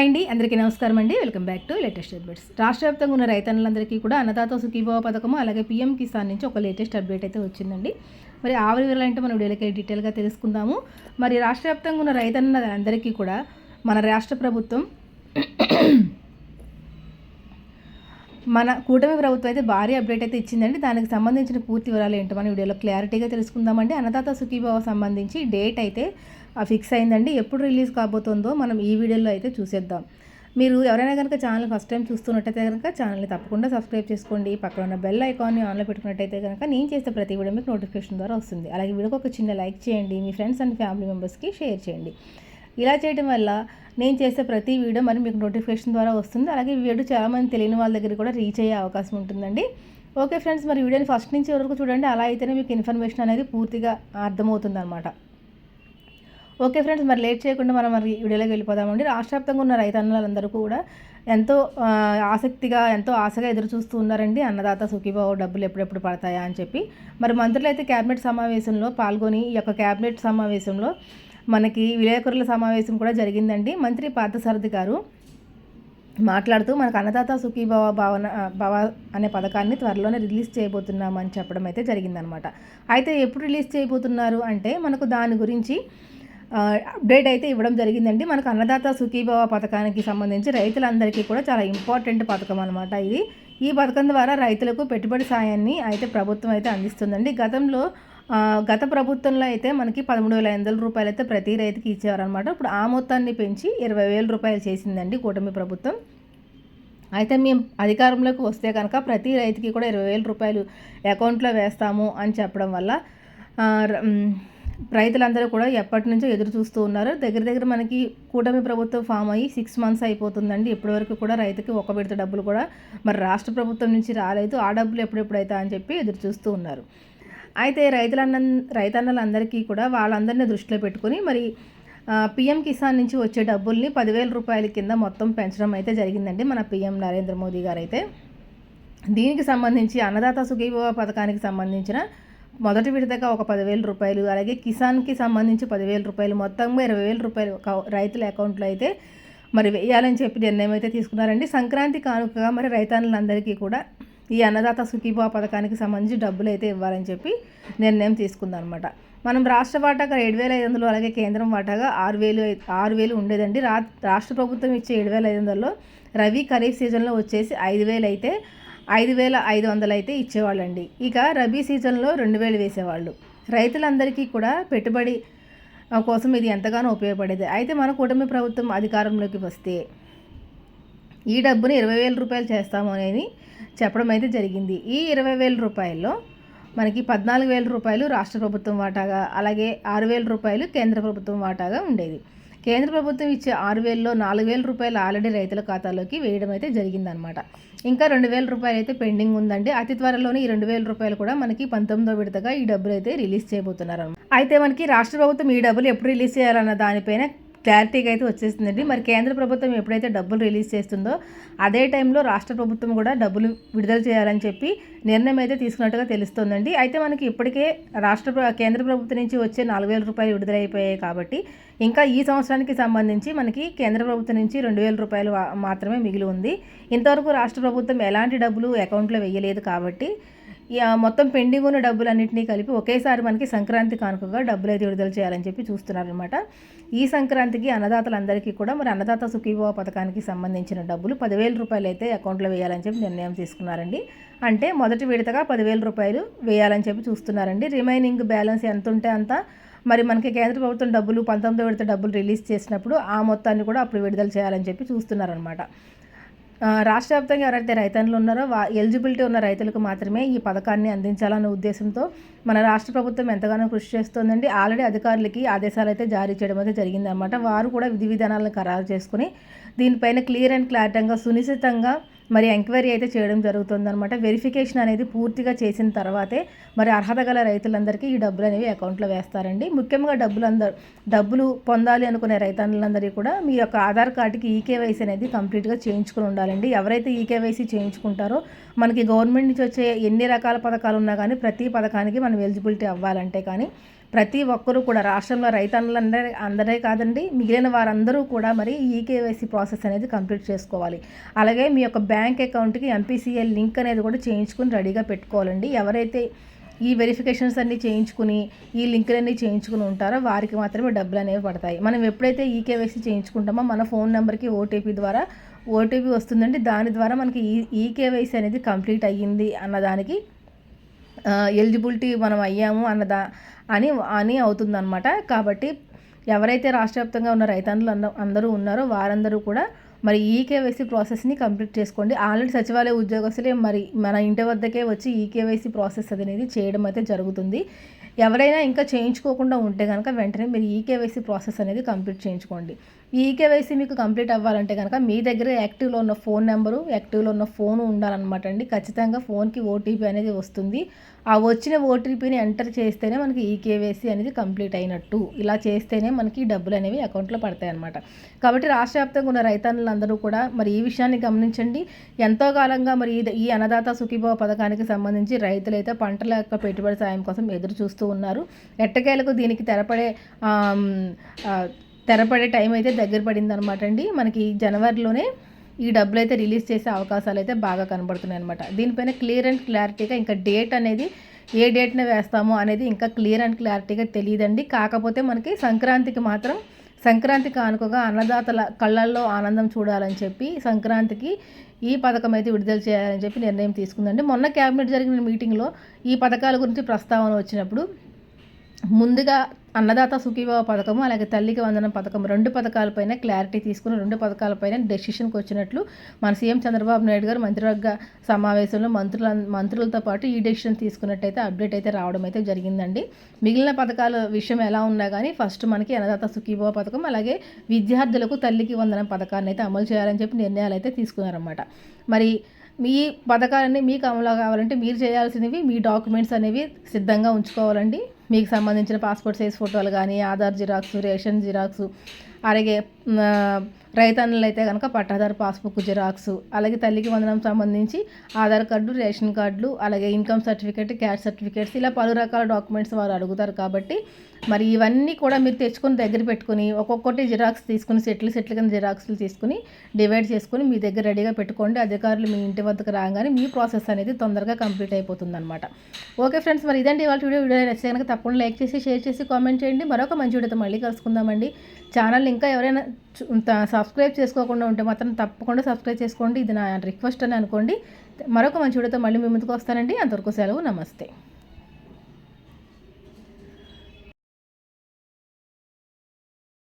Hi అండి. అందరికీ నమస్కారం అండి. Welcome back to latest updates. రాష్ట్ర వ్యాప్తంగా ఉన్న రైతన్నులందరికీ కూడా అన్నదాత సుఖీభావ పథకము అలాగే పీఎం కిసాన్ నుంచి ఒక లేటెస్ట్ అప్డేట్ అయితే వచ్చిందండి. మరి ఆ వివరాలు అంటే మనం వీడియోలకి డీటెయిల్గా తెలుసుకుందాము. మరి రాష్ట్ర వ్యాప్తంగా ఉన్న రైతన్నులందరికీ కూడా మన రాష్ట్ర ప్రభుత్వం మన కూటమి ప్రభుత్వం అయితే భారీ అప్డేట్ అయితే ఇచ్చిందండి. దానికి సంబంధించిన పూర్తి వివరాలు ఏంటో మన వీడియోలో క్లారిటీగా తెలుసుకుందామండి. అన్నదాత సుఖీభావ సంబంధించి డేట్ అయితే ఫిక్స్ అయిందండి. ఎప్పుడు రిలీజ్ కాబోతుందో మనం ఈ వీడియోలో అయితే చూసేద్దాం. మీరు ఎవరైనా కనుక ఛానల్ ఫస్ట్ టైం చూస్తున్నట్టయితే కనుక ఛానల్ని తప్పకుండా సబ్స్క్రైబ్ చేసుకోండి. పక్కన ఉన్న బెల్ ఐకాన్ని ఆన్లో పెట్టుకున్నట్టయితే కనుక నేను చేసే ప్రతి వీడియో మీకు నోటిఫికేషన్ ద్వారా వస్తుంది. అలాగే వీడియోకి ఒక చిన్న లైక్ చేయండి. మీ ఫ్రెండ్స్ అండ్ ఫ్యామిలీ మెంబర్స్కి షేర్ చేయండి. ఇలా చేయడం వల్ల నేను చేసే ప్రతి వీడియో మరి మీకు నోటిఫికేషన్ ద్వారా వస్తుంది. అలాగే ఈ వీడియో చాలామంది తెలియని వాళ్ళ దగ్గర కూడా రీచ్ అయ్యే అవకాశం ఉంటుందండి. ఓకే ఫ్రెండ్స్ మరి వీడియోని ఫస్ట్ నుంచి వరకు చూడండి. అలా అయితేనే మీకు ఇన్ఫర్మేషన్ అనేది పూర్తిగా అర్థమవుతుందన్నమాట. ఓకే ఫ్రెండ్స్ మరి లేట్ చేయకుండా మనం మరి వీడియోలోకి వెళ్ళిపోదామండి. రాష్ట్ర వ్యాప్తంగా ఉన్న రైతన్నలందరూ కూడా ఎంతో ఆసక్తిగా ఎంతో ఆశగా ఎదురు చూస్తూ ఉన్నారండి. అన్నదాత సుఖీబాబు డబ్బులు ఎప్పుడెప్పుడు పడతాయా అని చెప్పి. మరి మంత్రులు అయితే క్యాబినెట్ సమావేశంలో పాల్గొని ఈ యొక్క క్యాబినెట్ సమావేశంలో మనకి విలేకరుల సమావేశం కూడా జరిగిందండి. మంత్రి పార్థసారథి గారు మాట్లాడుతూ మనకు అన్నదాత సుఖీభావ భావన భావ అనే పథకాన్ని త్వరలోనే రిలీజ్ చేయబోతున్నామని చెప్పడం అయితే జరిగిందనమాట. అయితే ఎప్పుడు రిలీజ్ చేయబోతున్నారు అంటే మనకు దాని గురించి అప్డేట్ అయితే ఇవ్వడం జరిగిందండి. మనకు అన్నదాత సుఖీభావ పథకానికి సంబంధించి రైతులందరికీ కూడా చాలా ఇంపార్టెంట్ పథకం అనమాట ఇది. ఈ పథకం ద్వారా రైతులకు పెట్టుబడి సాయాన్ని అయితే ప్రభుత్వం అయితే అందిస్తుందండి. గతంలో గత ప్రభుత్వంలో అయితే మనకి పదమూడు వేల ఐదు వందల రూపాయలు అయితే ప్రతి రైతుకి ఇచ్చేవారనమాట ఇప్పుడు ఆ మొత్తాన్ని పెంచి ఇరవై వేల రూపాయలు చేసిందండి కూటమి ప్రభుత్వం. అయితే మేము అధికారంలోకి వస్తే కనుక ప్రతి రైతుకి కూడా ఇరవై వేల రూపాయలు అకౌంట్లో వేస్తాము అని చెప్పడం వల్ల రైతులందరూ కూడా ఎప్పటి నుంచో ఎదురు చూస్తూ ఉన్నారు. దగ్గర దగ్గర మనకి కూటమి ప్రభుత్వం ఫామ్ అయ్యి సిక్స్ మంత్స్ అయిపోతుందండి. ఇప్పటివరకు కూడా రైతుకి ఒక విడత డబ్బులు కూడా మరి రాష్ట్ర ప్రభుత్వం నుంచి రాలేదు. ఆ డబ్బులు ఎప్పుడెప్పుడైతే అని చెప్పి ఎదురు చూస్తూ ఉన్నారు. అయితే రైతులన్న రైతన్నలందరికీ కూడా వాళ్ళందరినీ దృష్టిలో పెట్టుకుని మరి పిఎం కిసాన్ నుంచి వచ్చే డబ్బుల్ని పదివేల రూపాయల కింద మొత్తం పెంచడం అయితే జరిగిందండి మన పిఎం నరేంద్ర మోదీ గారు అయితే దీనికి సంబంధించి అన్నదాత సుఖీభవ పథకానికి సంబంధించిన మొదటి విడతగా ఒక పదివేల రూపాయలు అలాగే కిసాన్కి సంబంధించి పదివేల రూపాయలు మొత్తంగా ఇరవై వేల రూపాయలు రైతుల అకౌంట్లో అయితే మరి వేయాలని చెప్పి నిర్ణయం అయితే తీసుకున్నారండి. సంక్రాంతి కానుకగా మరి రైతన్నులందరికీ కూడా ఈ అన్నదాత సుఖీభావ పథకానికి సంబంధించి డబ్బులు అయితే ఇవ్వాలని చెప్పి నిర్ణయం తీసుకుందనమాట మనం రాష్ట్ర వాటాగా ఏడు వేల ఐదు వందలు అలాగే కేంద్రం వాటాగా ఆరు వేలు ఆరు వేలు ఉండేదండి. రా రాష్ట్ర ప్రభుత్వం ఇచ్చే ఏడు వేల ఐదు వందల్లో రవి ఖరీఫ్ సీజన్లో వచ్చేసి ఐదు వేలు అయితే ఐదు వేల ఐదు వందలు అయితే ఇచ్చేవాళ్ళండి. ఇక రబీ సీజన్లో రెండు వేలు వేసేవాళ్ళు. రైతులందరికీ కూడా పెట్టుబడి కోసం ఇది ఎంతగానో ఉపయోగపడేది. అయితే మన కూటమి ప్రభుత్వం అధికారంలోకి వస్తే ఈ డబ్బుని ఇరవై వేల రూపాయలు చేస్తాము అనేది చెప్పడం అయితే జరిగింది. ఈ ఇరవై వేల రూపాయల్లో మనకి పద్నాలుగు వేల రూపాయలు రాష్ట్ర ప్రభుత్వం వాటాగా అలాగే ఆరు వేల రూపాయలు కేంద్ర ప్రభుత్వం వాటాగా ఉండేది. కేంద్ర ప్రభుత్వం ఇచ్చే ఆరు వేలలో నాలుగు వేల రూపాయలు ఆల్రెడీ రైతుల ఖాతాలోకి వేయడం అయితే జరిగిందనమాట ఇంకా రెండు వేల రూపాయలు అయితే పెండింగ్ ఉందండి. అతి త్వరలోనే ఈ రెండు వేల రూపాయలు కూడా మనకి పంతొమ్మిదో విడతగా ఈ డబ్బులు అయితే రిలీజ్ చేయబోతున్నారు. అయితే మనకి రాష్ట్ర ప్రభుత్వం ఈ డబ్బులు ఎప్పుడు రిలీజ్ చేయాలన్న దానిపైన క్లారిటీగా అయితే వచ్చేసిందండి. మరి కేంద్ర ప్రభుత్వం ఎప్పుడైతే డబ్బులు రిలీజ్ చేస్తుందో అదే టైంలో రాష్ట్ర ప్రభుత్వం కూడా డబ్బులు విడుదల చేయాలని చెప్పి నిర్ణయం అయితే తీసుకున్నట్టుగా తెలుస్తుందండి. అయితే మనకి ఇప్పటికే రాష్ట్ర కేంద్ర ప్రభుత్వం నుంచి వచ్చే నాలుగు వేల రూపాయలు విడుదలైపోయాయి కాబట్టి ఇంకా ఈ సంవత్సరానికి సంబంధించి మనకి కేంద్ర ప్రభుత్వం నుంచి రెండు వేల రూపాయలు మాత్రమే మిగిలి ఉంది. ఇంతవరకు రాష్ట్ర ప్రభుత్వం ఎలాంటి డబ్బులు అకౌంట్లో వేయలేదు కాబట్టి మొత్తం పెండింగ్ ఉన్న డబ్బులన్నింటినీ కలిపి ఒకేసారి మనకి సంక్రాంతి కానుకగా డబ్బులు అయితే విడుదల చేయాలని చెప్పి చూస్తున్నారనమాట ఈ సంక్రాంతికి అన్నదాతలందరికీ కూడా మరి అన్నదాత సుఖీభవ పథకానికి సంబంధించిన డబ్బులు పదివేల రూపాయలు అయితే అకౌంట్లో వేయాలని చెప్పి నిర్ణయం తీసుకున్నారండి. అంటే మొదటి విడతగా పదివేల రూపాయలు వేయాలని చెప్పి చూస్తున్నారండి. రిమైనింగ్ బ్యాలెన్స్ ఎంత ఉంటే అంత మరి మనకి కేంద్ర ప్రభుత్వం డబ్బులు పంతొమ్మిది విడత డబ్బులు రిలీజ్ చేసినప్పుడు ఆ మొత్తాన్ని కూడా అప్పుడు విడుదల చేయాలని చెప్పి చూస్తున్నారనమాట రాష్ట్ర వ్యాప్తంగా ఎవరైతే రైతన్లు ఉన్నారో వా ఎలిజిబిలిటీ ఉన్న రైతులకు మాత్రమే ఈ పథకాన్ని అందించాలన్న ఉద్దేశంతో మన రాష్ట్ర ప్రభుత్వం ఎంతగానో కృషి చేస్తోందండి. ఆల్రెడీ అధికారులకి ఆదేశాలు అయితే జారీ చేయడం అయితే జరిగిందనమాట వారు కూడా విధి విధానాలను ఖరారు చేసుకుని దీనిపైన క్లియర్ అండ్ క్లారిటీగా సునిశ్చితంగా మరి ఎంక్వైరీ అయితే చేయడం జరుగుతుందనమాట వెరిఫికేషన్ అనేది పూర్తిగా చేసిన తర్వాతే మరి అర్హత గల రైతులందరికీ ఈ డబ్బులు అనేవి అకౌంట్లో వేస్తారండి. ముఖ్యంగా డబ్బులు అందరు డబ్బులు పొందాలి అనుకునే రైతన్నులందరికీ కూడా మీ యొక్క ఆధార్ కార్డుకి ఈకేవైసీ అనేది కంప్లీట్గా చేయించుకుని ఉండాలండి. ఎవరైతే ఈకేవైసీ చేయించుకుంటారో మనకి గవర్నమెంట్ నుంచి వచ్చే ఎన్ని రకాల పథకాలు ఉన్నా కానీ ప్రతి పథకానికి మనం ఎలిజిబిలిటీ అవ్వాలంటే కానీ ప్రతి ఒక్కరూ కూడా రాష్ట్రంలో రైతన్నులందరూ అందరే కాదండి మిగిలిన వారందరూ కూడా మరి ఈకేవైసీ ప్రాసెస్ అనేది కంప్లీట్ చేసుకోవాలి. అలాగే మీ యొక్క బ్యాంక్ అకౌంట్కి ఎంపీసీఎల్ లింక్ అనేది కూడా చేయించుకుని రెడీగా పెట్టుకోవాలండి. ఎవరైతే ఈ వెరిఫికేషన్స్ అన్నీ చేయించుకుని ఈ లింకులన్నీ చేయించుకుని ఉంటారో వారికి మాత్రమే డబ్బులు అనేవి పడతాయి. మనం ఎప్పుడైతే ఈకేవైసీ చేయించుకుంటామో మన ఫోన్ నెంబర్కి ఓటీపీ ద్వారా ఓటీపీ వస్తుందండి. దాని ద్వారా మనకి ఈ ఈకేవైసీ అనేది కంప్లీట్ అయ్యింది అన్నదానికి ఎలిజిబిలిటీ మనం అయ్యాము అన్నదా అని అని అవుతుందన్నమాట. కాబట్టి ఎవరైతే రాష్ట్ర వ్యాప్తంగా ఉన్న రైతన్నులు అందరూ ఉన్నారో వారందరూ కూడా మరి ఈకేవైసీ ప్రాసెస్ని కంప్లీట్ చేసుకోండి. ఆల్రెడీ సచివాలయ ఉద్యోగస్తులే మరి మన ఇంటి వద్దకే వచ్చి ఈకేవైసీ ప్రాసెస్ అనేది చేయడం అయితే జరుగుతుంది. ఎవరైనా ఇంకా చేయించుకోకుండా ఉంటే కనుక వెంటనే మీరు ఈకేవైసీ ప్రాసెస్ అనేది కంప్లీట్ చేయించుకోండి. ఈ ఈకేవైసీ మీకు కంప్లీట్ అవ్వాలంటే కనుక మీ దగ్గర యాక్టివ్లో ఉన్న ఫోన్ నెంబరు యాక్టివ్లో ఉన్న ఫోన్ ఉండాలన్నమాట అండి. ఖచ్చితంగా ఫోన్కి ఓటీపీ అనేది వస్తుంది. ఆ వచ్చిన ఓటీపీని ఎంటర్ చేస్తేనే మనకి ఈ కేవైసీ అనేది కంప్లీట్ అయినట్టు. ఇలా చేస్తేనే మనకి డబ్బులు అనేవి అకౌంట్లో పడతాయి అనమాట కాబట్టి రాష్ట్ర వ్యాప్తంగా ఉన్న రైతన్నులందరూ కూడా మరి ఈ విషయాన్ని గమనించండి. ఎంతో కాలంగా మరి ఈ అన్నదాత సుఖీభావ పథకానికి సంబంధించి రైతులైతే పంటల యొక్క పెట్టుబడి సాయం కోసం ఎదురు చూస్తూ ఉన్నారు. ఎట్టకేలకు దీనికి తెరపడే తెరపడే టైం అయితే దగ్గర పడింది అనమాట అండి. మనకి జనవరిలోనే ఈ డబ్బులు అయితే రిలీజ్ చేసే అవకాశాలు అయితే బాగా కనబడుతున్నాయి అనమాట దీనిపైన క్లియర్ అండ్ క్లారిటీగా ఇంకా డేట్ అనేది ఏ డేట్న వేస్తామో అనేది ఇంకా క్లియర్ అండ్ క్లారిటీగా తెలియదండి. కాకపోతే మనకి సంక్రాంతికి మాత్రం సంక్రాంతి కానుకగా అన్నదాతల కళ్ళల్లో ఆనందం చూడాలని చెప్పి సంక్రాంతికి ఈ పథకం అయితే విడుదల చేయాలని చెప్పి నిర్ణయం తీసుకుందండి. మొన్న క్యాబినెట్ జరిగిన మీటింగ్లో ఈ పథకాల గురించి ప్రస్తావన వచ్చినప్పుడు ముందుగా అన్నదాత సుఖీభావ పథకము అలాగే తల్లికి వందనం పథకం రెండు పథకాలపైన క్లారిటీ తీసుకుని రెండు పథకాలపైన డెసిషన్కి వచ్చినట్లు మన సీఎం చంద్రబాబు నాయుడు గారు మంత్రివర్గ సమావేశంలో మంత్రుల మంత్రులతో పాటు ఈ డెసిషన్ తీసుకున్నట్టయితే అప్డేట్ అయితే రావడం అయితే జరిగిందండి. మిగిలిన పథకాల విషయం ఎలా ఉన్నా కానీ ఫస్ట్ మనకి అన్నదాత సుఖీభావ పథకం అలాగే విద్యార్థులకు తల్లికి వందనం పథకాన్ని అయితే అమలు చేయాలని చెప్పి నిర్ణయాలు అయితే తీసుకున్నారన్నమాట. మరి మీ పథకాలన్నీ మీకు అమలు కావాలంటే మీరు చేయాల్సినవి మీ డాక్యుమెంట్స్ అనేవి సిద్ధంగా ఉంచుకోవాలండి. మీకు సంబంధించిన పాస్పోర్ట్ సైజ్ ఫోటోలు కానీ ఆధార్ జిరాక్స్ రేషన్ జిరాక్స్ అలాగే రైతన్నులు అయితే కనుక పట్టాదారు పాస్బుక్ జిరాక్స్ అలాగే తల్లికి వందనం సంబంధించి ఆధార్ కార్డు రేషన్ కార్డులు అలాగే ఇన్కమ్ సర్టిఫికేట్ క్యాష్ సర్టిఫికేట్స్ ఇలా పలు రకాల డాక్యుమెంట్స్ వారు అడుగుతారు కాబట్టి మరి ఇవన్నీ కూడా మీరు తెచ్చుకొని దగ్గర పెట్టుకుని ఒక్కొక్కటి జిరాక్స్ తీసుకుని సెట్లు సెట్లు కింద జిరాక్స్లు తీసుకుని డివైడ్ చేసుకుని మీ దగ్గర రెడీగా పెట్టుకోండి. అధికారులు మీ ఇంటి వద్దకు రాగానే మీ ప్రాసెస్ అనేది తొందరగా కంప్లీట్ అయిపోతుంది అనమాట ఓకే ఫ్రెండ్స్ మరి ఇదండి ఇవాళ వీడియో. వీడియో నచ్చితే కనుక తప్పకుండా లైక్ చేసి షేర్ చేసి కామెంట్ చేయండి. మరొక మంచి వీడియోతో మళ్ళీ కలుసుకుందామండి. ఛానల్ ఇంకా ఎవరైనా సబ్స్క్రైబ్ చేసుకోకుండా ఉంటే మాత్రం తప్పకుండా సబ్స్క్రైబ్ చేసుకోండి. ఇది నా రిక్వెస్ట్ అని అనుకోండి. మరొక మంచి వీడియోతో మళ్ళీ మీ ముందుకు వస్తానండి. అంతవరకు సెలవు. నమస్తే.